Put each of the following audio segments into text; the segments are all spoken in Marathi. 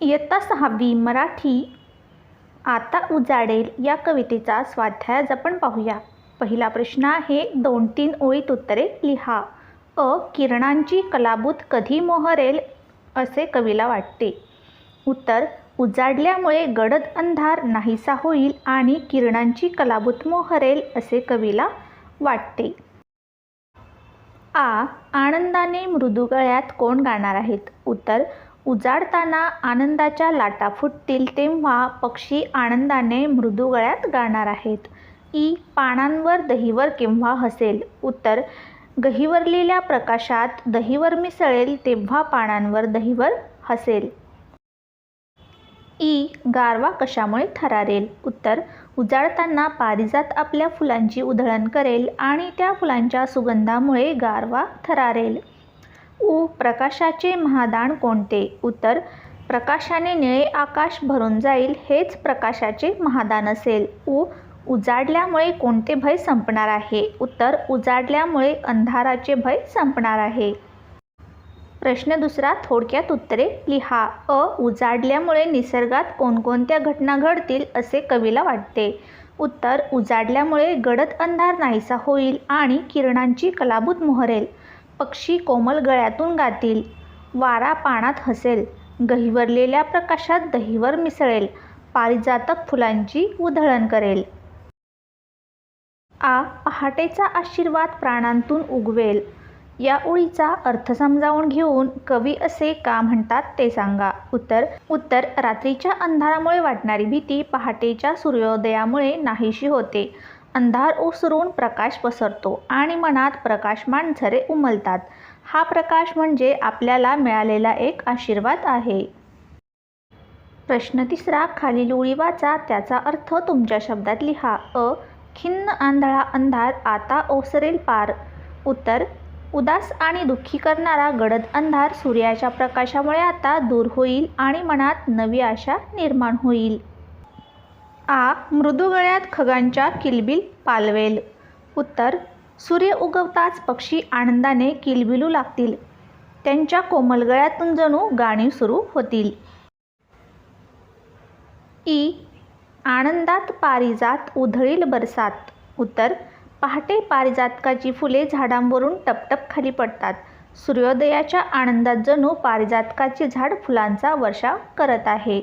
इयत्ता सहावी मराठी. आता उजाडेल या कवितेचा स्वाध्याय आपण पाहूया. पहिला प्रश्न आहे दोन तीन ओळीत उत्तरे लिहा. अ. किरणांची कलाबूत कधी मोहरेल असे कवीला वाटते. उत्तर उजाडल्यामुळे गडद अंधार नाहीसा होईल आणि किरणांची कलाबूत मोहरेल असे कवीला वाटते. आ. आनंदाने मृदुगळ्यात कोण गाणार आहेत? उत्तर उजाडताना आनंदाच्या लाटा फुटतील तेव्हा पक्षी आनंदाने मृदू गळ्यात गाणार आहेत. ई पानांवर दहीवर केव्हा हसेल? उत्तर गहिवरलेल्या प्रकाशात दहीवर मिसळेल तेव्हा पानांवर दहीवर हसेल. ई गारवा कशामुळे थरारेल? उत्तर उजाडताना पारिजात आपल्या फुलांची उधळण करेल आणि त्या फुलांच्या सुगंधामुळे गारवा थरारेल. उ प्रकाशाचे महादान कोणते? उत्तर प्रकाशाने निळे आकाश भरून जाईल हेच प्रकाशाचे महादान असेल. उ उजाडल्यामुळे कोणते भय संपणार आहे? उत्तर उजाडल्यामुळे अंधाराचे भय संपणार आहे. प्रश्न दुसरा थोडक्यात उत्तरे लिहा. अ उजाडल्यामुळे निसर्गात कोणकोणत्या घटना घडतील असे कवीला वाटते. उत्तर उजाडल्यामुळे गडद अंधार नाहीसा होईल आणि किरणांची कलाभूत मोहरेल. पक्षी कोमल गळ्यातून गातील वारा पानात हसेल गहिवरलेल्या प्रकाशात दहीवर मिसळेल पारिजातक फुलांची उधळण करेल. आ पहाटेचा आशीर्वाद प्राणांतून उगवेल. या ओळीचा अर्थ समजावून घेऊन कवी असे का म्हणतात ते सांगा. उत्तर उत्तर रात्रीच्या अंधारामुळे वाटणारी भीती पहाटेच्या सूर्योदयामुळे नाहीशी होते. अंधार ओसरून प्रकाश पसरतो आणि मनात प्रकाशमान झरे उमलतात. हा प्रकाश म्हणजे आपल्याला मिळालेला एक आशीर्वाद आहे. प्रश्न तिसरा खालील ओळी वाचा त्याचा अर्थ तुमच्या शब्दात लिहा. अ खिन्न आंधळा अंधार आता ओसरेल पार. उत्तर उदास आणि दुःखी करणारा गडद अंधार सूर्याच्या प्रकाशामुळे आता दूर होईल आणि मनात नवी आशा निर्माण होईल. आ मृदुगळ्यात खगांच्या किलबिल पालवेल. उत्तर सूर्य उगवताच पक्षी आनंदाने किलबिलू लागतील. त्यांच्या कोमलगळ्यातून जणू गाणी सुरू होतील. ई. आनंदात पारिजात उधळील बरसात. उत्तर पहाटे पारिजातकाची फुले झाडांवरून टपटप खाली पडतात. सूर्योदयाच्या आनंदात जणू पारिजातकाचे झाड फुलांचा वर्षाव करत आहे.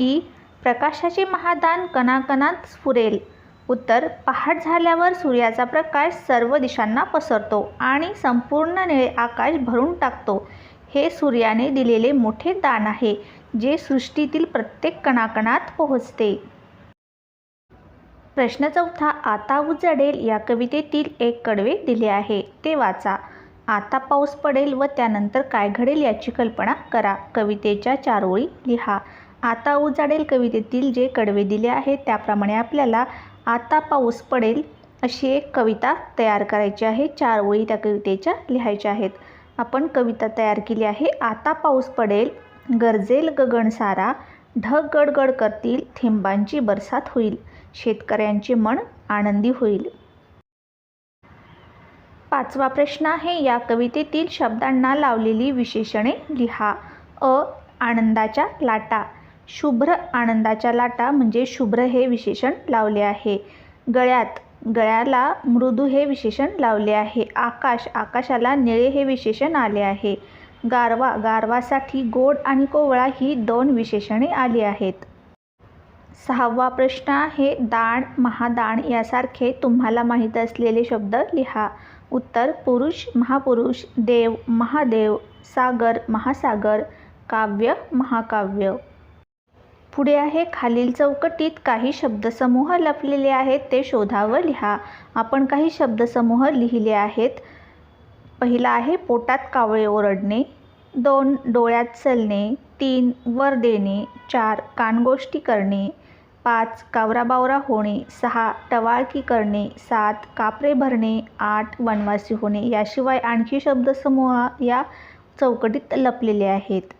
ई. प्रकाशाचे महादान कणाकणात स्फुरेल उत्तर पहाट झाल्यावर सूर्याचा प्रकाश सर्व दिशांना पसरतो आणि संपूर्ण निळे आकाश भरून टाकतो. हे सूर्याने दिलेले मोठे दान आहे जे सृष्टीतील प्रत्येक कणाकणात पोहोचते. प्रश्न चौथा आता उजडेल या कवितेतील एक कडवे दिले आहे ते वाचा. आता पाऊस पडेल व त्यानंतर काय घडेल याची कल्पना करा. कवितेच्या चार ओळी लिहा. आता उजाडेल कवितेतील जे कडवे दिले आहेत त्याप्रमाणे आपल्याला आता पाऊस पडेल अशी एक कविता तयार करायची आहे चार ओळी त्या कवितेच्या लिहायच्या आहेत. आपण कविता तयार केली आहे आता पाऊस पडेल गरजेल गगन सारा ढग गडगड करतील थेंबांची बरसात होईल शेतकऱ्यांचे मन आनंदी होईल. पाचवा प्रश्न आहे या कवितेतील शब्दांना लावलेली विशेषणे लिहा. अ आनंदाच्या लाटा. शुभ्र आनंदाच्या लाटा म्हणजे शुभ्र हे विशेषण लावले आहे. गळ्यात गळ्याला मृदू हे विशेषण लावले आहे. आकाश आकाशाला निळे हे विशेषण आले आहे. गारवा गारवासाठी गोड आणि कोवळा ही दोन विशेषणे आली आहेत. सहावा प्रश्न आहे दाण महादाण यासारखे तुम्हाला माहीत असलेले शब्द लिहा. उत्तर पुरुष महापुरुष देव महादेव सागर महासागर काव्य महाकाव्य. पुढे आहे. खालील चौकटीत काही शब्दसमूह लपलेले आहेत. ते शोधा व लिहा. आपण काही शब्दसमूह लिहिले आहेत. पहिला आहे पोटात कावळे ओरडणे. दोन डोळ्यात चलणे तीन वर देणे. चार कानगोष्टी करणे. पाच कावराबावरा होणे. सहा टवाळकी करणे. सात कापरे भरणे. आठ वनवासी होणे. याशिवाय आणखी शब्दसमूह या चौकटीत लपलेले आहेत.